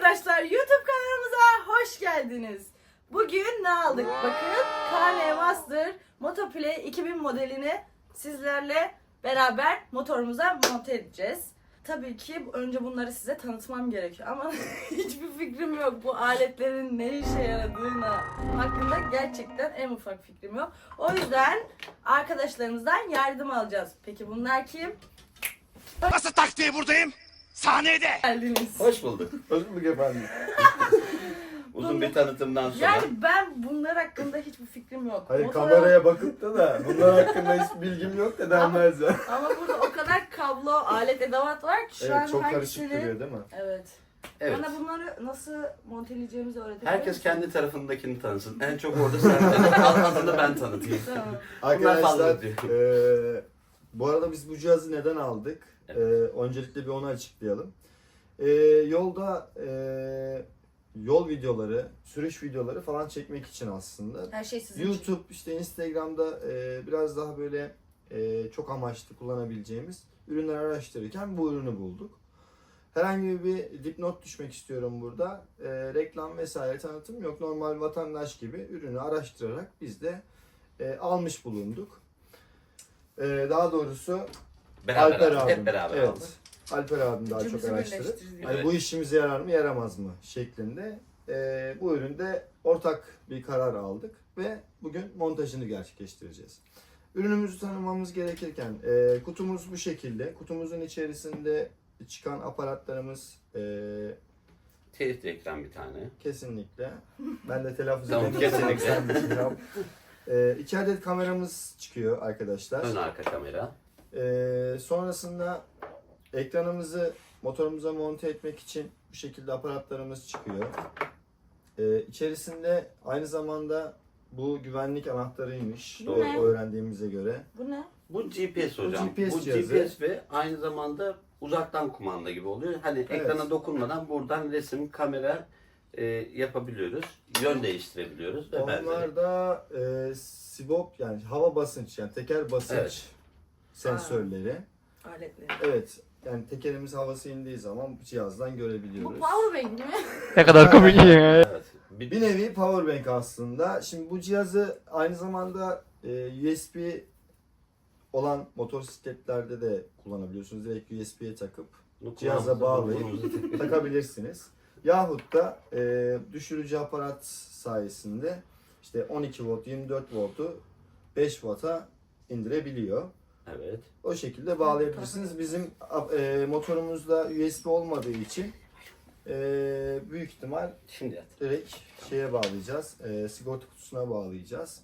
Arkadaşlar YouTube kanalımıza hoş geldiniz. Bugün ne aldık? Bakın KN Master Moto Play 2000 modelini sizlerle beraber motorumuza monte edeceğiz. Tabii ki önce bunları size tanıtmam gerekiyor ama hiçbir fikrim yok bu aletlerin ne işe yaradığına hakkında gerçekten en ufak fikrim yok. O yüzden arkadaşlarımızdan yardım alacağız. Peki bunlar kim? Nasıl taktiği buradayım? Sahnede. Geldiniz. Hoş bulduk. Hoş bulduk efendim. Uzun bir tanıtımdan sonra. Yani ben bunlar hakkında hiçbir fikrim yok. Hayır Motora- kameraya bakıp da da bunlar hakkında hiç bilgim yok da denmez ya. Ama burada o kadar kablo, alet, edevat var ki şu an Evet çok karışık hangisini... duruyor değil mi? Evet. evet. Bana bunları nasıl monteleyeceğimizi öğretebilir Herkes misin? kendi tarafındakini tanısın. En çok orada sen tanı. Adını ben tanıtayım. Tamam. Bunlar fazla Arkadaşlar diyor. eee bu arada biz bu cihazı neden aldık? Evet. Eee öncelikle bir onu açıklayalım. Eee, yolda eee, yol videoları, sürüş videoları falan çekmek için aslında. Her şey sizin için. YouTube, işte Instagram'da eee, biraz daha böyle eee, çok amaçlı kullanabileceğimiz ürünler araştırırken bu ürünü bulduk. Herhangi bir dipnot düşmek istiyorum burada. Eee, reklam vesaire tanıtım yok. Normal vatandaş gibi ürünü araştırarak biz de eee, almış bulunduk. Eee, daha doğrusu Beraber Alper aldık, abim. Hep beraber evet. aldık. Alper abim daha çok Gücümüzü araştırıp birleştirdik. hani Evet. bu işimize yarar mı yaramaz mı şeklinde eee, bu üründe ortak bir karar aldık ve bugün montajını gerçekleştireceğiz. Ürünümüzü tanımamız gerekirken eee, kutumuz bu şekilde. Kutumuzun içerisinde çıkan aparatlarımız eee, Telif ekran bir tane. kesinlikle ben de telaffuz Tamam, edemiyorum. kesinlikle. Sen de. Eee, iki adet kameramız çıkıyor arkadaşlar. Ön arka kamera. Ee, sonrasında ekranımızı motorumuza monte etmek için bu şekilde aparatlarımız çıkıyor. Ee, içerisinde aynı zamanda bu güvenlik anahtarıymış. Bu o- ne? öğrendiğimize göre. Bu ne? Bu GPS Bu hocam. GPS Bu cihazı. GPS ve aynı zamanda uzaktan kumanda gibi oluyor. Hani Evet. ekrana dokunmadan buradan resim, kamera e, yapabiliyoruz. Yön değiştirebiliyoruz ve benzeri. Onlar da e, sibop yani hava basınç yani teker basınç Evet. Sensörleri. Aletleri. Evet. Yani tekerimiz havası indiği zaman bu cihazdan Bu görebiliyoruz. powerbank mi? Ne kadar komik ya. Evet. Bir, Bir nevi powerbank aslında. Şimdi bu cihazı aynı zamanda e, USB olan motosikletlerde de kullanabiliyorsunuz. Direkt USB'ye takıp bunu cihaza kulağımıza, bağlayıp burnumuza- takabilirsiniz. Yahut da e, düşürücü aparat sayesinde işte 12 volt, 24 voltu 5 watt'a indirebiliyor. Evet. O şekilde bağlayabilirsiniz. Bizim e, motorumuzda USB olmadığı için e, büyük ihtimal Şimdi yat. direkt şeye bağlayacağız. E, sigorta kutusuna bağlayacağız.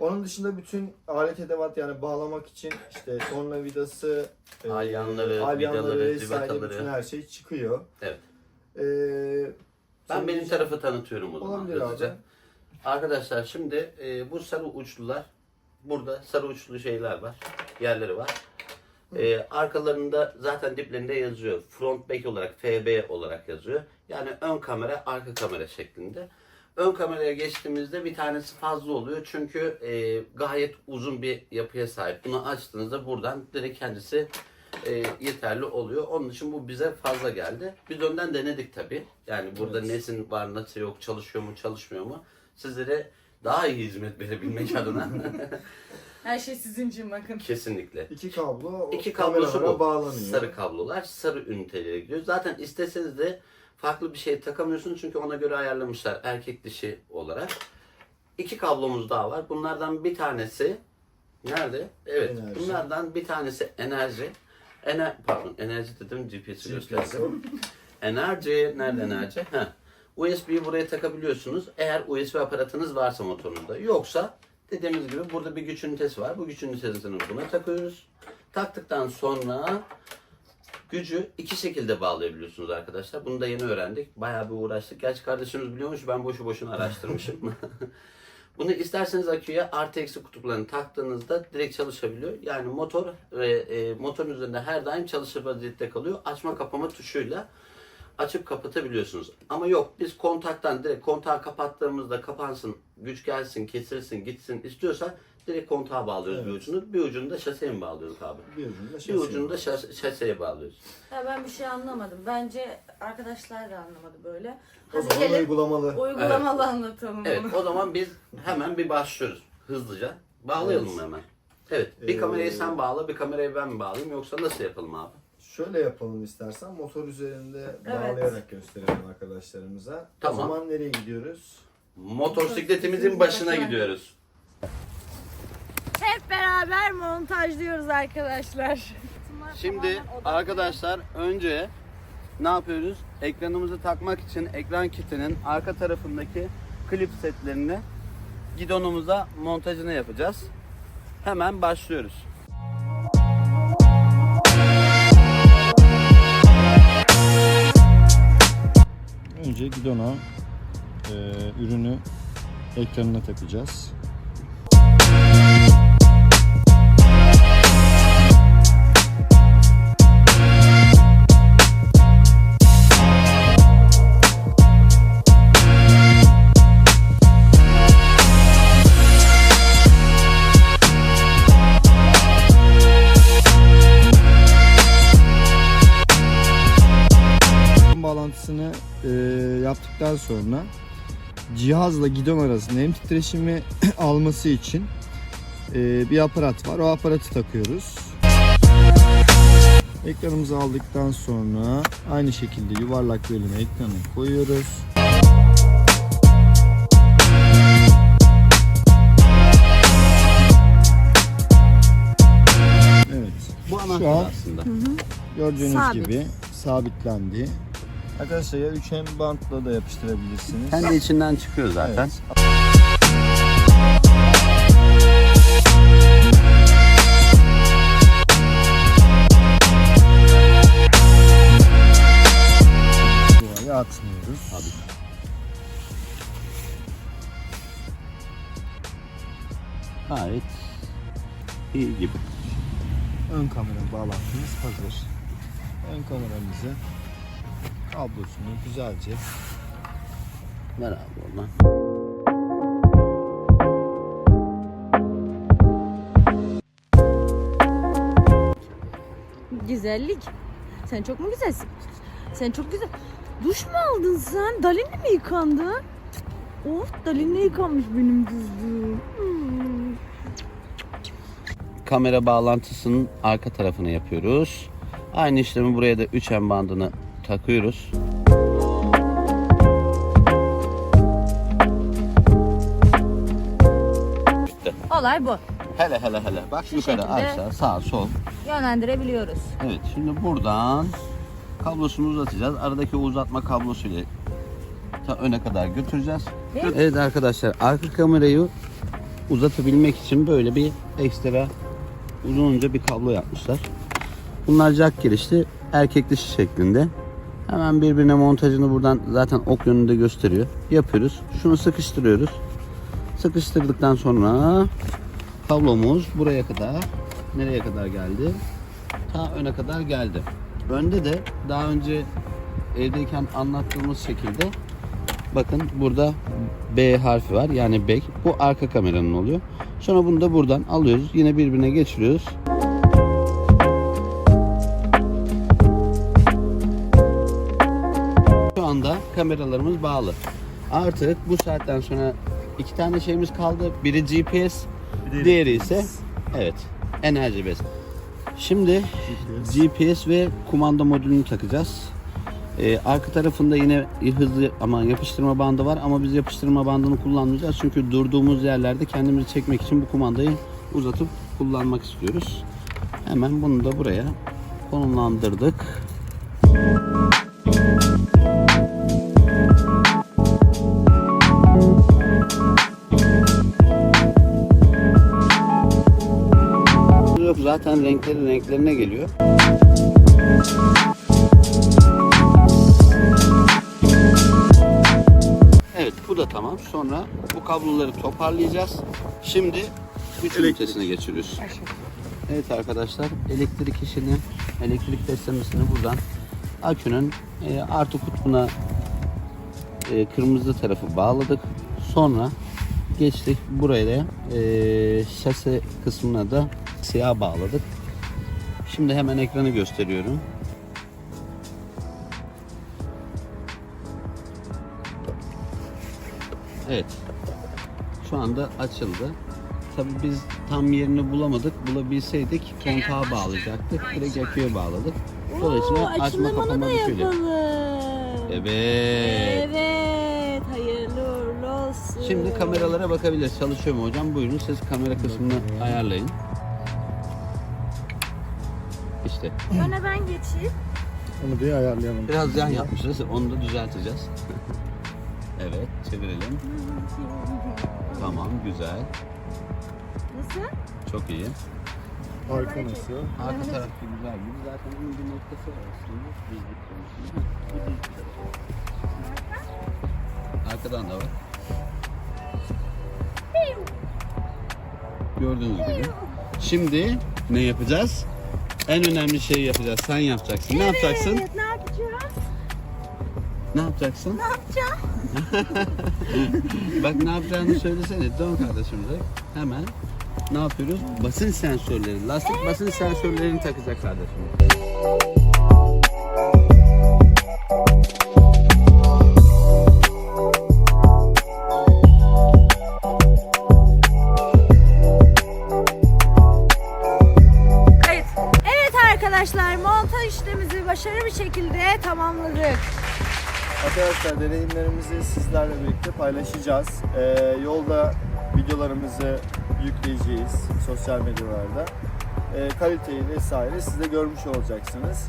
Onun dışında bütün alet edevat yani bağlamak için işte tornavidası, e, Alyanları, alyanları vidaları, vesaire bütün her şey çıkıyor. Evet. E, Ben benim tarafı tanıtıyorum o zaman Olabilir abi. hızlıca. Arkadaşlar şimdi e, bu sarı uçlular burada sarı uçlu şeyler var. Yerleri var. E, arkalarında zaten diplerinde yazıyor. Front back olarak FB olarak yazıyor. Yani ön kamera arka kamera şeklinde. Ön kameraya geçtiğimizde bir tanesi fazla oluyor. Çünkü e, gayet uzun bir yapıya sahip. Bunu açtığınızda buradan direkt kendisi e, yeterli oluyor. Onun için bu bize fazla geldi. Biz önden denedik tabi. Yani burada Evet. nesin var, nasıl yok, çalışıyor mu, çalışmıyor mu? Sizlere daha iyi hizmet verebilmek adına Her şey sizin için bakın. kesinlikle. İki kablo o İki kablosu kameralara bu. bağlanıyor. Sarı kablolar, sarı ünitelere gidiyor. Zaten isteseniz de farklı bir şey takamıyorsunuz çünkü ona göre ayarlamışlar erkek dişi olarak. İki kablomuz daha var. Bunlardan bir tanesi nerede? Evet. Enerji. Bunlardan bir tanesi enerji. Ener pardon enerji dedim GPS'i GPS gösterdim. Enerji nerede enerji? Heh. USB'yi buraya takabiliyorsunuz. Eğer USB aparatınız varsa motorunuzda. Yoksa dediğimiz gibi burada bir güç ünitesi var. Bu güç ünitesini buna takıyoruz. Taktıktan sonra gücü iki şekilde bağlayabiliyorsunuz arkadaşlar. Bunu da yeni öğrendik. Bayağı bir uğraştık. Gerçi kardeşimiz biliyormuş. Ben boşu boşuna araştırmışım. Bunu isterseniz aküye artı eksi kutuplarını taktığınızda direkt çalışabiliyor. Yani motor e, motorun üzerinde her daim çalışır vaziyette kalıyor. Açma kapama tuşuyla açıp kapatabiliyorsunuz. Ama yok biz kontaktan direkt kontağı kapattığımızda kapansın, güç gelsin, kesilsin, gitsin istiyorsa Direkt kontağa bağlıyoruz bir Evet. ucunu. Bir ucunu da şaseye mi bağlıyorduk abi? Bir ucunda Bir şasi ucunu da şas- şaseye bağlıyoruz. Ya ben bir şey anlamadım. Bence arkadaşlar da anlamadı böyle. O Hadi zaman gelin uygulamalı. uygulamalı anlatalım Evet bunu. o zaman biz hemen bir başlıyoruz hızlıca. Bağlayalım mı hemen? Evet. Bir Ee, kamerayı sen bağla, bir kamerayı ben mi bağlayayım yoksa nasıl yapalım abi? Şöyle yapalım istersen motor üzerinde Evet. bağlayarak gösterelim arkadaşlarımıza. Tamam. O zaman nereye gidiyoruz? Motosikletimizin başına gidiyoruz. Hep beraber montajlıyoruz arkadaşlar. Şimdi arkadaşlar önce ne yapıyoruz? Ekranımızı takmak için ekran kitinin arka tarafındaki klip setlerini gidonumuza montajını yapacağız. Hemen başlıyoruz. Önce gidona e, ürünü ekranına takacağız. Yaptıktan sonra cihazla gidon arasında hem titreşimi alması için e, bir aparat var. O aparatı takıyoruz. Ekranımızı aldıktan sonra aynı şekilde yuvarlak bölüme ekranı koyuyoruz. Evet. Bu Şu anahtar an- aslında. Gördüğünüz Sabit. gibi sabitlendi. Arkadaşlar ya üçgen bantla da yapıştırabilirsiniz. Kendi içinden çıkıyor zaten. Evet. Buraya atmıyoruz. Tabii. Gayet iyi gibi. Ön kamera bağlantımız hazır. Ön kameramızı kablosunu güzelce Ver abi oradan. Güzellik. Sen çok mu güzelsin? Sen çok güzel. Duş mu aldın sen? Dalinle mi yıkandın? Of Dalinle yıkanmış benim kızım. Hmm. kamera bağlantısının arka tarafını yapıyoruz. Aynı işlemi buraya da 3M bandını takıyoruz. Olay bu. Hele hele hele. Bak yukarı şekilde- aşağı sağ sol. Yönlendirebiliyoruz. Evet şimdi buradan kablosunu uzatacağız. Aradaki o uzatma kablosuyla ta öne kadar götüreceğiz. Evet. Evet arkadaşlar arka kamerayı uzatabilmek için böyle bir ekstra uzunca bir kablo yapmışlar. Bunlar jack girişli erkek dişi şeklinde. Hemen birbirine montajını buradan zaten ok yönünde gösteriyor. Yapıyoruz. Şunu sıkıştırıyoruz. Sıkıştırdıktan sonra kablomuz buraya kadar nereye kadar geldi? Ta öne kadar geldi. Önde de daha önce evdeyken anlattığımız şekilde bakın burada B harfi var yani back. Bu arka kameranın oluyor. Sonra bunu da buradan alıyoruz. Yine birbirine geçiriyoruz. Kameralarımız bağlı. Artık bu saatten sonra iki tane şeyimiz kaldı. Biri GPS, diğeri ise evet enerji bez. Şimdi GPS ve kumanda modülünü takacağız. Ee, arka tarafında yine hızlı ama yapıştırma bandı var ama biz yapıştırma bandını kullanmayacağız çünkü durduğumuz yerlerde kendimizi çekmek için bu kumandayı uzatıp kullanmak istiyoruz. Hemen bunu da buraya konumlandırdık. Yok zaten renkleri renklerine geliyor. Evet bu da tamam. Sonra bu kabloları toparlayacağız. Şimdi güç ünitesine geçiriyoruz. Evet arkadaşlar elektrik işini, elektrik beslemesini buradan akünün e, artı kutbuna e, kırmızı tarafı bağladık. Sonra geçtik buraya da eee şase kısmına da siyah bağladık. Şimdi hemen ekranı gösteriyorum. Evet. Şu anda açıldı. Tabii biz tam yerini bulamadık. Bulabilseydik kontağa bağlayacaktık. Direkt aküye bağladık. Dolayısıyla açma kapama düşüyor. yapalım. Evet. Evet. Hayırlı uğurlu olsun. Şimdi kameralara bakabiliriz. Çalışıyor mu hocam? Buyurun siz kamera kısmını ayarlayın. İşte Öne ben geçeyim. Onu bir ayarlayalım. biraz yan yapmışız. Onu da düzelteceğiz. evet çevirelim. Tamam güzel. Nasıl? Çok iyi. Arka nasıl? Arka tarafı güzel gibi. Zaten bunun bir noktası var aslında. Dizlik konusunda. Bu. Arkadan da var. Gördüğünüz gibi. Şimdi ne yapacağız? En önemli şeyi yapacağız. Sen yapacaksın. Ne yapacaksın? Evet ne yapacağız? Ne yapacaksın? Ne yapacağım? Bak ne yapacağını söylesene. Dön kardeşimize. Hemen ne yapıyoruz? Basınç sensörleri, lastik basınç sensörlerini takacak kardeşimiz. Başarılı bir şekilde tamamladık. Arkadaşlar deneyimlerimizi sizlerle birlikte paylaşacağız. Ee, yolda videolarımızı yükleyeceğiz sosyal medyalarda. Ee, kaliteyi vesaire siz de görmüş olacaksınız.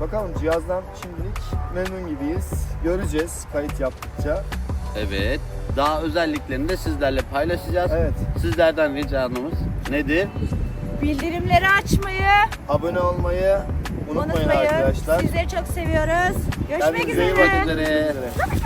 Bakalım cihazdan şimdilik memnun gibiyiz. Göreceğiz kayıt yaptıkça. Evet. Daha özelliklerini de sizlerle paylaşacağız. Evet. Sizlerden ricamız nedir? Bildirimleri açmayı Abone olmayı unutmayın unutmayın. arkadaşlar. Sizleri çok seviyoruz. Görüşmek Kendinize iyi üzere. bakın. üzere. Görüşmek üzere.